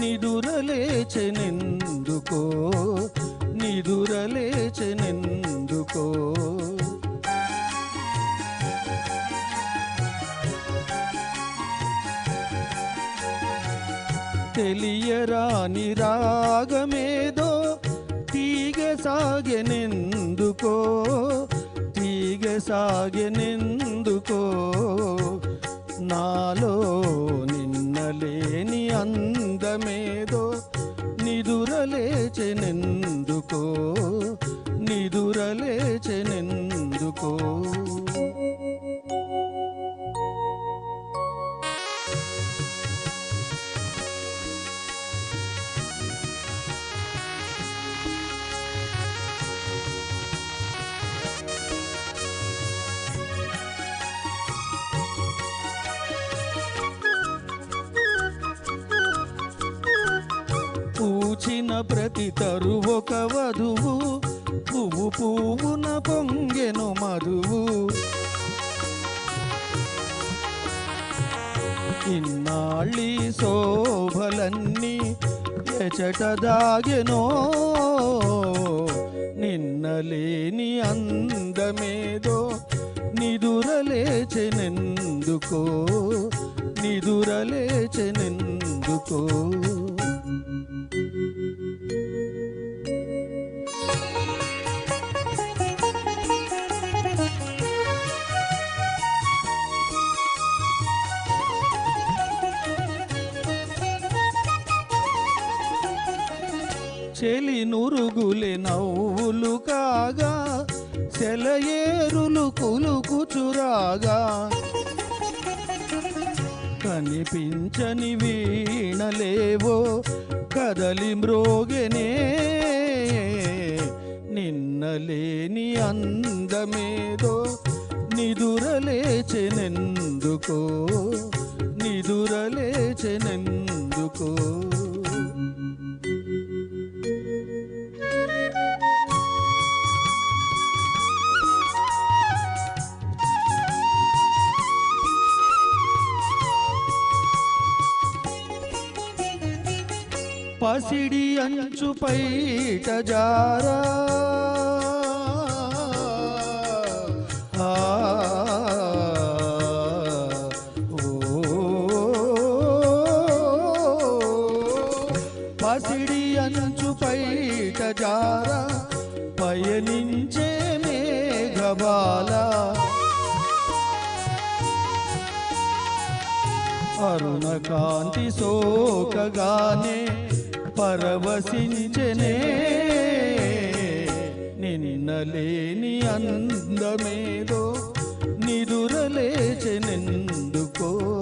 నిదురలేచెనెందుకో నిదురలేచెనెందుకో. తెలియరాని రాగమేదో తీగ సాగెనెందుకో తీగ సాగెనెందుకో. నాలో నిదురలేచెనెందుకో నిదురలేచెనెందుకో ప్రతి తరువు ఒక వధువు పువ్వు పువ్వున పొంగెను మధువు. ఇన్నాళ్ళి శోభలన్నీ ఎచట దాగెనో నిన్నలేని అందమేదో నిదురలేచెనెందుకో నిదురలేచెనెందుకో. చెలి నురుగులే నవ్వులు కాగా సెలయేరులు కులుకుచురాగా. కనిపించని వీణలేవో కదలి మ్రోగనే. నిన్నలేని అందమేదో నిదురలేచెనెందుకో నిదురలేచెనెందుకో. పసిడి అంచు పైట జారా. పసిడి అంచు పైట జారా. పయనించే మేఘబాలా. అరుణ అరుణకాంతి సోకగానే పరవశించనే. నిన్నలేని అందమేదో నిదురలేచెనెందుకో.